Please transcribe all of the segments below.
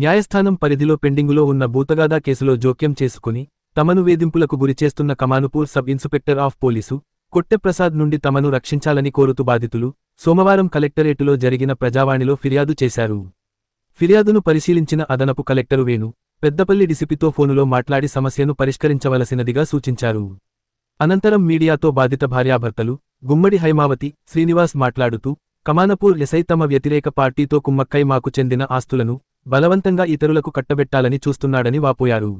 న్యాయస్థానం పరిధిలో పెండింగులో ఉన్న భూతగాదా కేసులో జోక్యం చేసుకుని తమను వేధింపులకు గురిచేస్తున్న Kamanpur sub inspector of police కొట్టెప్రసాద్ నుండి తమను రక్షించాలని కోరుతూ బాధితులు సోమవారం కలెక్టరేటులో జరిగిన ప్రజావాణిలో ఫిర్యాదు చేశారు. ఫిర్యాదును పరిశీలించిన అదనపు కలెక్టరు వేణు పెద్దపల్లి డిసిపితో ఫోనులో మాట్లాడి సమస్యను పరిష్కరించవలసినదిగా సూచించారు. అనంతరం మీడియాతో బాధిత భార్యాభర్తలు గుమ్మడి హైమావతి శ్రీనివాస్ మాట్లాడుతూ కమానపూర్ ఎసై తమ వ్యతిరేక పార్టీతో కుమ్మక్కై మాకు చెందిన ఆస్తులను బలవంతంగా ఇతరులకు కట్టబెట్టాలని చూస్తున్నాడని వాపోయారు.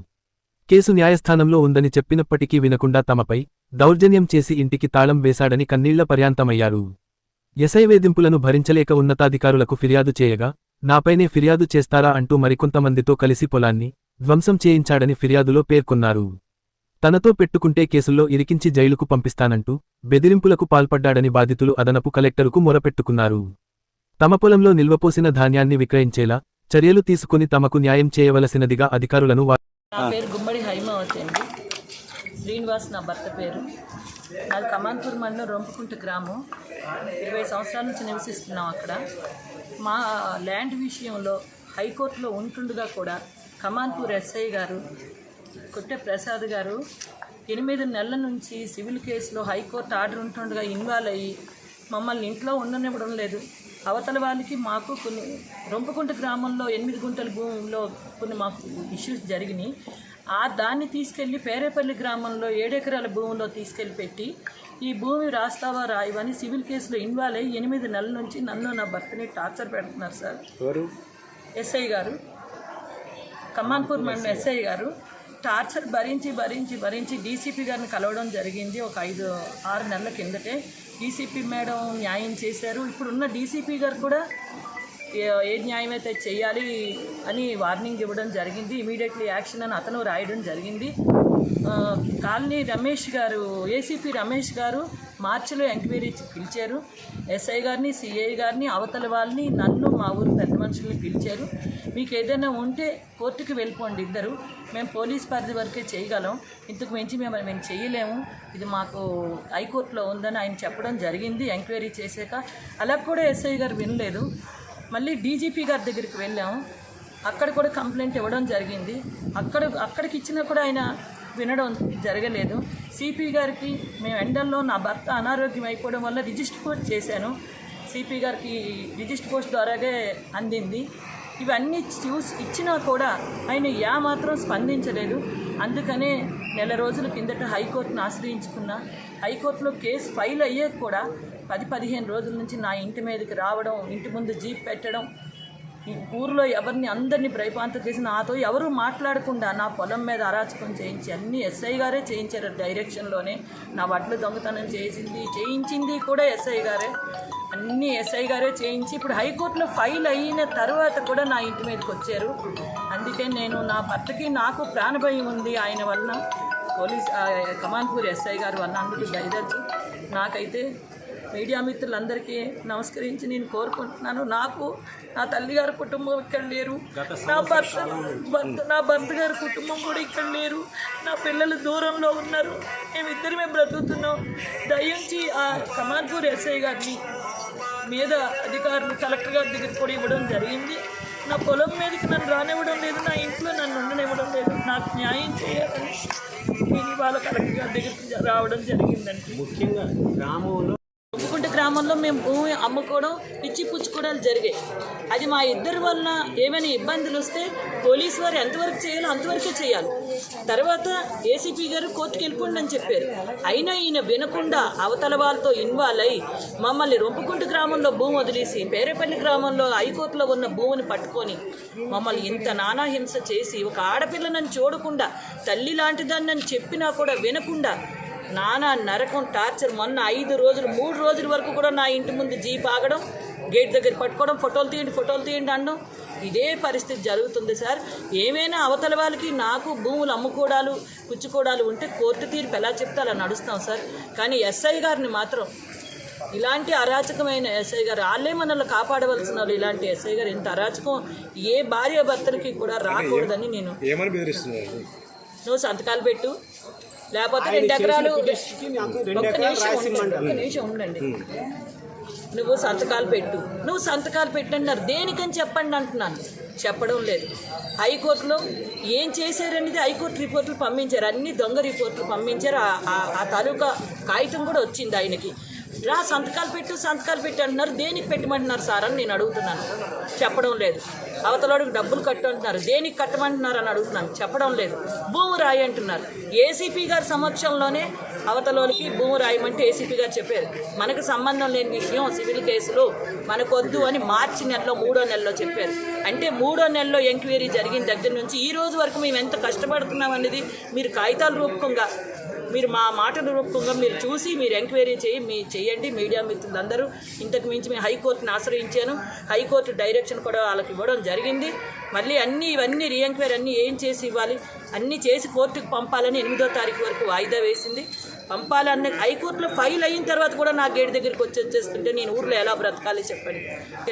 కేసు న్యాయస్థానంలో ఉందని చెప్పినప్పటికీ వినకుండా తమపై దౌర్జన్యం చేసి ఇంటికి తాళం వేశాడని కన్నీళ్ళ పర్యాంతమయ్యారు. ఎస్ఐ వేధింపులను భరించలేక ఉన్నతాధికారులకు ఫిర్యాదు చేయగా నాపైనే ఫిర్యాదు చేస్తారా? అంటూ మరికొంతమందితో కలిసి పొలాన్ని ధ్వంసం చేయించాడని ఫిర్యాదులో పేర్కొన్నారు. తనతో పెట్టుకుంటే కేసుల్లో ఇరికించి జైలుకు పంపిస్తానంటూ బెదిరింపులకు పాల్పడ్డాడని బాధితులు అదనపు కలెక్టరుకు మొరపెట్టుకున్నారు. తమ పొలంలో నిల్వపోసిన ధాన్యాన్ని విక్రయించేలా చర్యలు తీసుకుని తమకు న్యాయం చేయవలసినదిగా అధికారులను నా పేరు గుమ్మడి హైమావతి అండి శ్రీనివాస్ నా భర్త పేరు. నాది కమాన్పూర్ మండలం రొంపుకుంట గ్రామం. ఇరవై సంవత్సరాల నుంచి నివసిస్తున్నాం అక్కడ. మా ల్యాండ్ విషయంలో హైకోర్టులో ఉంటుండగా కూడా కమాన్పూర్ ఎస్ఐ గారు కొట్టె ప్రసాద్ గారు ఎనిమిది నెలల నుంచి సివిల్ కేసులో హైకోర్టు ఆర్డర్ ఉంటుండగా ఇన్వాల్వ్ అయ్యి మమ్మల్ని ఇంట్లో ఉండనివ్వడం లేదు. అవతల వాళ్ళకి మాకు కొన్ని రొంపకుంట గ్రామంలో ఎనిమిది గుంటల భూమిలో కొన్ని మాకు ఇష్యూస్ జరిగినాయి. ఆ దాన్ని తీసుకెళ్ళి పేరేపల్లి గ్రామంలో ఏడెకరాల భూమిలో తీసుకెళ్ళి పెట్టి ఈ భూమి రాస్తావా రాయవని సివిల్ కేసులో ఇన్వాల్వ్ అయ్యి ఎనిమిది నెలల నుంచి నన్ను నా భర్తని టార్చర్ పెడుతున్నారు సార్. ఎస్ఐ గారు. కమాన్పూర్ మండలం ఎస్ఐ గారు. టార్చర్ భరించి భరించి భరించి డీసీపీ గారిని కలవడం జరిగింది ఒక ఐదు ఆరు నెలల కిందటే. డీసీపీ మేడం న్యాయం చేశారు. ఇప్పుడున్న డీసీపీ గారు కూడా ఏ- ఏ న్యాయం అయితే చేయాలి అని వార్నింగ్ ఇవ్వడం జరిగింది. ఇమీడియట్లీ యాక్షన్ అని అతను రాయడం జరిగింది. కాలనీ రమేష్ గారు ఏసీపీ రమేష్ గారు మార్చిలో ఎంక్వైరీ పిలిచారు. ఎస్ఐ గారిని సిఐ గారిని అవతల వాళ్ళని నన్ను మా ఊరు పెద్ద మనుషుల్ని పిలిచారు. మీకు ఏదైనా ఉంటే కోర్టుకి వెళ్ళిపోండి ఇద్దరు. మేము పోలీస్ పరిధి వరకే చేయగలం. ఇంతకు మించి మేము మేము చేయలేము. ఇది మాకు హైకోర్టులో ఉందని ఆయన చెప్పడం జరిగింది ఎంక్వైరీ చేశాక. అలా కూడా ఎస్ఐ గారు వినలేదు. మళ్ళీ డీజీపీ గారి దగ్గరికి వెళ్ళాము. అక్కడ కూడా కంప్లైంట్ ఇవ్వడం జరిగింది. అక్కడ అక్కడికి ఇచ్చినా కూడా ఆయన వినడం జరగలేదు. సిపి గారికి మేము ఎండల్లో నా భర్త అనారోగ్యం అయిపోవడం వల్ల రిజిస్టర్ పోస్ట్ చేశాను. సిపి గారికి రిజిస్టర్ పోస్ట్ ద్వారాగే అందింది. ఇవన్నీ చూసి ఇచ్చినా కూడా ఆయన యా మాత్రం స్పందించలేదు. అందుకనే నెల రోజుల కిందట హైకోర్టును ఆశ్రయించుకున్నా. హైకోర్టులో కేసు ఫైల్ అయ్యాక కూడా పది పదిహేను రోజుల నుంచి నా ఇంటి మీదకి రావడం ఇంటి ముందు జీప్ పెట్టడం ఈ ఊర్లో ఎవరిని అందరినీ భయపాంత చేసి నాతో ఎవరు మాట్లాడకుండా నా పొలం మీద అరాచకం చేయించి అన్ని ఎస్ఐ గారే చేయించారు డైరెక్షన్లోనే. నా వడ్లు దొంగతనం చేసింది చేయించింది కూడా ఎస్ఐ గారే. అన్ని ఎస్ఐ గారే చేయించి ఇప్పుడు హైకోర్టులో ఫైల్ అయిన తర్వాత కూడా నా ఇంటి మీదకి వచ్చారు. అందుకే నేను నా భర్తకి నాకు ప్రాణభయం ఉంది ఆయన వలన. పోలీస్ కమాన్పూర్ ఎస్ఐ గారు వల్ల అందుకు దయదర్చి నాకైతే మీడియా మిత్రులందరికీ నమస్కరించి నేను కోరుకుంటున్నాను. నాకు నా తల్లిగారి కుటుంబం ఇక్కడ లేరు. నా భర్త భర్త నా భర్త గారి కుటుంబం కూడా ఇక్కడ లేరు. నా పిల్లలు దూరంలో ఉన్నారు. మేమిద్దరమే బ్రతుకుతున్నాం. దయించి ఆ కమాన్పూర్ ఎస్ఐ గారిని మీద అధికారులు కలెక్టర్ గారి దగ్గర కూడా ఇవ్వడం జరిగింది. నా పొలం మీదకి నన్ను రానివ్వడం లేదు. నా ఇంట్లో నన్ను ఉండనివ్వడం లేదు. నాకు న్యాయం చేయాలని నేను ఇవాళ కలెక్టర్ గారి దగ్గరికి రావడం జరిగిందండి. ముఖ్యంగా గ్రామంలో ఉప్పుకుంట గ్రామంలో మేము భూమి అమ్ముకోవడం ఇచ్చి పుచ్చుకోవడాలు జరిగాయి. అది మా ఇద్దరి వలన ఏమైనా ఇబ్బందులు వస్తే పోలీసు వారు ఎంతవరకు చేయాలో అంతవరకే చేయాలి. తర్వాత ఏసీపీ గారు కోర్టుకు వెళ్ళిపోండి అని చెప్పారు. అయినా ఈయన వినకుండా అవతల వాళ్ళతో ఇన్వాల్వ్ అయ్యి మమ్మల్ని రొంపుకుంట గ్రామంలో భూమి వదిలేసి పేరేపల్లి గ్రామంలో హైకోర్టులో ఉన్న భూమిని పట్టుకొని మమ్మల్ని ఇంత నానాహింస చేసి ఒక ఆడపిల్లనని చూడకుండా తల్లి లాంటిదాన్ని చెప్పినా కూడా వినకుండా నానా నరకం టార్చర్ మొన్న ఐదు రోజులు మూడు రోజుల వరకు కూడా నా ఇంటి ముందు జీప్ ఆగడం గేట్ దగ్గర పట్టుకోవడం ఫోటోలు తీయండి ఫోటోలు తీయండి అనడం ఇదే పరిస్థితి జరుగుతుంది సార్. ఏమైనా అవతల వాళ్ళకి నాకు భూములు అమ్ముకోవడాలు పుచ్చుకోవడాలు ఉంటే కోర్టు తీర్పు ఎలా చెప్తే అలా నడుస్తాం సార్. కానీ ఎస్ఐ గారిని మాత్రం ఇలాంటి అరాచకమైన ఎస్ఐ గారు వాళ్ళే మనల్ని కాపాడవలసిన వాళ్ళు ఇలాంటి ఎస్ఐ గారు ఇంత అరాచకం. ఏ భార్య భర్తలకి కూడా రాకూడదని నేను ఏమని నువ్వు సంతకాలు పెట్టు. లేకపోతే రెండు ఎకరాలు ఒక్క నిమిషం ఒక్క నిమిషం ఉండండి. నువ్వు సంతకాలు పెట్టు. నువ్వు సంతకాలు పెట్టన్నారు దేనికని చెప్పండి అంటున్నాను. చెప్పడం లేదు. హైకోర్టులో ఏం చేశారనేది హైకోర్టు రిపోర్టులు పంపించారు. అన్ని దొంగ రిపోర్టులు పంపించారు. ఆ తాలూకా కాగితం కూడా వచ్చింది ఆయనకి. రా సంతకాలు పెట్టు సంతకాలు పెట్టు అంటున్నారు. దేనికి పెట్టమంటున్నారు సార్ అని నేను అడుగుతున్నాను. చెప్పడం లేదు. అవతలోడికి డబ్బులు కట్టు అంటున్నారు. దేనికి కట్టమంటున్నారు అని అడుగుతున్నాను. చెప్పడం లేదు. భూమి రాయి అంటున్నారు. ఏసీపీ గారి సమక్షంలోనే అవతలోనికి భూమి రాయమంటే ఏసీపీ గారు చెప్పారు. మనకు సంబంధం లేని విషయం సివిల్ కేసులు మనకొద్దు అని మార్చి నెలలో మూడో నెలలో చెప్పారు. అంటే మూడో నెలలో ఎంక్వైరీ జరిగిన దగ్గర నుంచి ఈ రోజు వరకు మేము ఎంత కష్టపడుతున్నాం అనేది మీరు కాగితాల రూపకంగా మీరు మా మాటల రూపకంగా మీరు చూసి మీరు ఎంక్వైరీ చేయి మీ చేయండి. మీడియా మిత్రులందరూ ఇంతకు మించి మేము హైకోర్టుని ఆశ్రయించాను. హైకోర్టు డైరెక్షన్ కూడా వాళ్ళకి ఇవ్వడం జరిగింది. మళ్ళీ అన్నీ ఇవన్నీ రీఎంక్వైరీ అన్నీ ఏం చేసి ఇవ్వాలి? అన్నీ చేసి కోర్టుకు పంపాలని ఎనిమిదో తారీఖు వరకు వాయిదా వేసింది. పంపాలన్న హైకోర్టులో ఫైల్ అయిన తర్వాత కూడా నా గేట్ దగ్గరికి వచ్చి వచ్చేస్తుంటే నేను ఊర్లో ఎలా బ్రతకాలి చెప్పండి.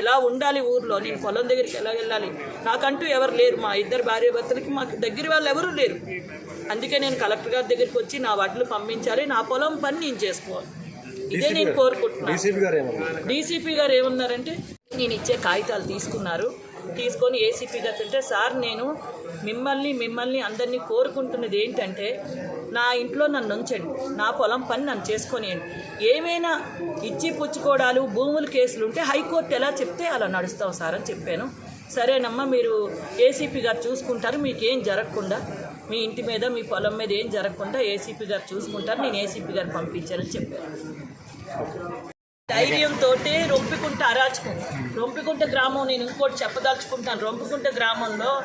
ఎలా ఉండాలి ఊర్లో? నేను పొలం దగ్గరికి ఎలా వెళ్ళాలి? నాకంటూ ఎవరు లేరు. మా ఇద్దరు భార్య భర్తలకి మాకు దగ్గర వాళ్ళు ఎవరూ లేరు. అందుకే నేను కలెక్టర్ గారి దగ్గరికి వచ్చి నా వడ్లు పంపించాలి. నా పొలం పని నేను చేసుకోవాలి. ఇదే నేను కోరుకుంటున్నాను. డీసీపీ గారు ఏమన్నారు? డీసీపీ గారు ఏమన్నారంటే నేను ఇచ్చే కాగితాలు తీసుకున్నారు. తీసుకొని ఏసీపీ గారు సార్ నేను మిమ్మల్ని మిమ్మల్ని అందరినీ కోరుకుంటున్నది ఏంటంటే నా ఇంట్లో నన్ను ఉంచండి. నా పొలం పని నన్ను చేసుకొనియండి. ఏమైనా ఇచ్చి పుచ్చుకోవడాలు భూముల కేసులు ఉంటే హైకోర్టు ఎలా చెప్తే అలా నడుస్తావు సార్ అని చెప్పాను. సరేనమ్మా మీరు ఏసీపీ గారు చూసుకుంటారు. మీకు ఏం జరగకుండా మీ ఇంటి మీద మీ పొలం మీద ఏం జరగకుండా ఏసీపీ గారు చూసుకుంటారు. నేను ఏసీపీ గారు పంపించానని చెప్పాను. ధైర్యంతో రొంపికుంట అరాచకం. రొంపికుంట గ్రామం నేను ఇంకోటి చెప్పదలుచుకుంటాను. రొంపికుంట గ్రామంలో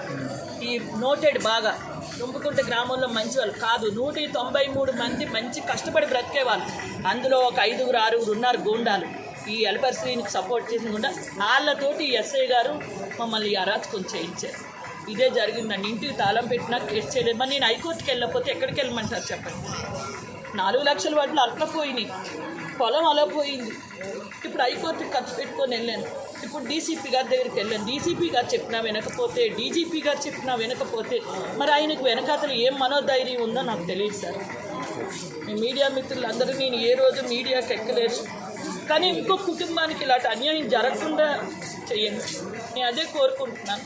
ఈ నోటెడ్ బాగా. రొంపుకుంట గ్రామంలో మంచి వాళ్ళు కాదు. నూట తొంభై మూడు మంది మంచి కష్టపడి బ్రతికే వాళ్ళు అందులో ఒక ఐదుగురు ఆరుగురు ఉన్నారు గూండాలు. ఈ ఎలపర్శ్రీనికి సపోర్ట్ చేసిన గుండా వాళ్ళతోటి ఎస్ఐ గారు మమ్మల్ని అరాచకం చేయించారు. ఇదే జరిగిందండి ఇంటికి తాళం పెట్టినా కేసు చేయలేదు. మరి నేను హైకోర్టుకి వెళ్ళకపోతే ఎక్కడికి వెళ్ళమంటారు చెప్పండి? నాలుగు లక్షల వాటిలో అల్పపోయినాయి. పొలం అలా పోయింది. ఇప్పుడు హైకోర్టుకి ఖర్చు పెట్టుకొని వెళ్ళాను. ఇప్పుడు డీసీపీ గారి దగ్గరికి వెళ్ళాను. డీసీపీ గారు చెప్పినా వినకపోతే డీజీపీ గారు చెప్పినా వినకపోతే మరి ఆయనకు వెనకాతలు ఏం మనోధైర్యం ఉందో నాకు తెలియదు సార్. మీడియా మిత్రులందరూ నేను ఏ రోజు మీడియాకి ఎక్కలేదు. కానీ ఇంకో కుటుంబానికి ఇలాంటి అన్యాయం జరగకుండా చేయండి నేను అదే కోరుకుంటున్నాను.